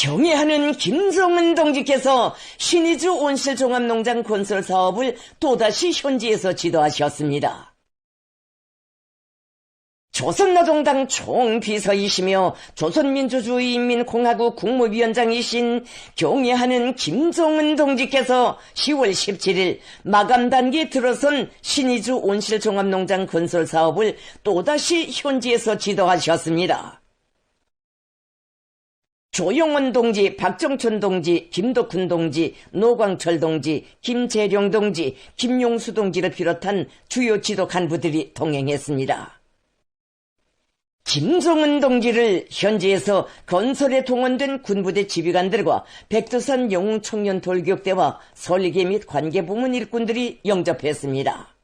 경애하는 김정은 동지께서 신의주 온실 종합농장 건설 사업을 또다시 현지에서 지도하셨습니다. 조선노동당 총비서이시며 조선민주주의인민공화국 국무위원장이신 경애하는 김정은 동지께서 10월 17일 마감 단계에 들어선 신의주 온실종합농장 건설 사업을 또다시 현지에서 지도하셨습니다. 조용원 동지, 박정천 동지, 김덕훈 동지, 노광철 동지, 김재룡 동지, 김용수 동지를 비롯한 주요 지도 간부들이 동행했습니다. 김종은 동지를 현지에서 건설에 동원된 군부대 지휘관들과 백두산 영웅 청년 돌격대와 설계 및 관계 부문 일꾼들이 영접했습니다.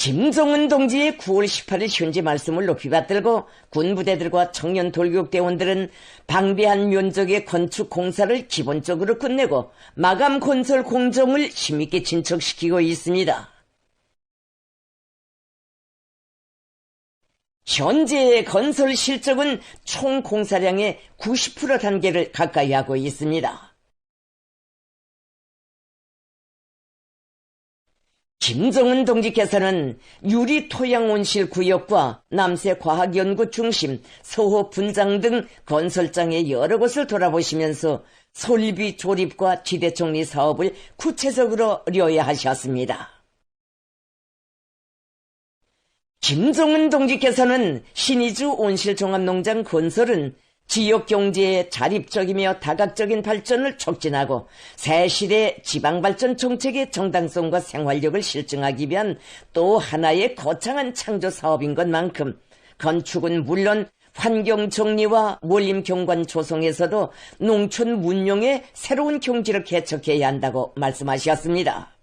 김종은 동지의 9월 18일 현지 말씀을 높이 받들고 군부대들과 청년 돌격대원들은 방비한 면적의 건축 공사를 기본적으로 끝내고 마감 건설 공정을 힘있게 진척시키고 있습니다. 현재의 건설 실적은 총 공사량의 90% 단계를 가까이 하고 있습니다. 김정은 동지께서는 유리 토양온실 구역과 남세과학연구 중심, 서호 분장 등 건설장의 여러 곳을 돌아보시면서 설비 조립과 지대 정리 사업을 구체적으로 려야하셨습니다. 김종은 동지께서는 신의주 온실종합농장 건설은 지역 경제의 자립적이며 다각적인 발전을 촉진하고 새 시대 지방 발전 정책의 정당성과 생활력을 실증하기 위한 또 하나의 거창한 창조 사업인 것만큼 건축은 물론 환경 정리와 몰림 경관 조성에서도 농촌 문용의 새로운 경지를 개척해야 한다고 말씀하셨습니다.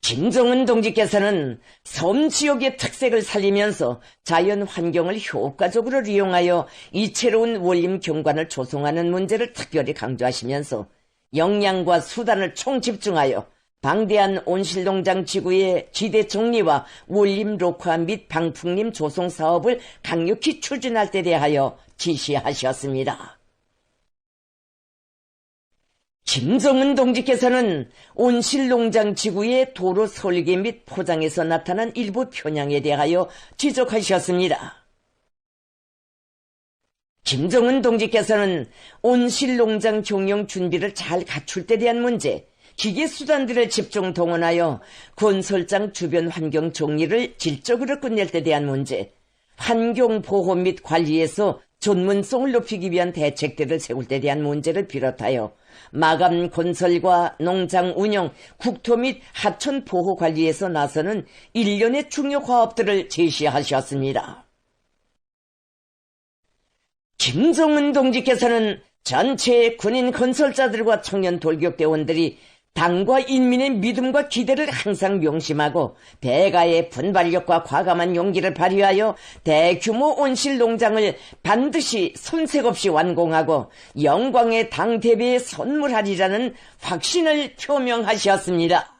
김정은 동지께서는 섬 지역의 특색을 살리면서 자연 환경을 효과적으로 이용하여 이채로운 원림 경관을 조성하는 문제를 특별히 강조하시면서 역량과 수단을 총집중하여 방대한 온실농장 지구의 지대 정리와 원림 녹화 및 방풍림 조성 사업을 강력히 추진할 때 대하여 지시하셨습니다. 김정은 동지께서는 온실농장 지구의 도로 설계 및 포장에서 나타난 일부 편향에 대하여 지적하셨습니다. 김정은 동지께서는 온실농장 경영 준비를 잘 갖출 때 대한 문제, 기계 수단들을 집중 동원하여 건설장 주변 환경 정리를 질적으로 끝낼 때 대한 문제, 환경 보호 및 관리에서 전문성을 높이기 위한 대책들을 세울 때 대한 문제를 비롯하여 마감 건설과 농장 운영, 국토 및 하천 보호 관리에서 나서는 일련의 중요 과업들을 제시하셨습니다. 김정은 동지께서는 전체 군인 건설자들과 청년 돌격대원들이 당과 인민의 믿음과 기대를 항상 명심하고 대가의 분발력과 과감한 용기를 발휘하여 대규모 온실 농장을 반드시 손색 없이 완공하고 영광의 당 대비에 선물하리라는 확신을 표명하셨습니다.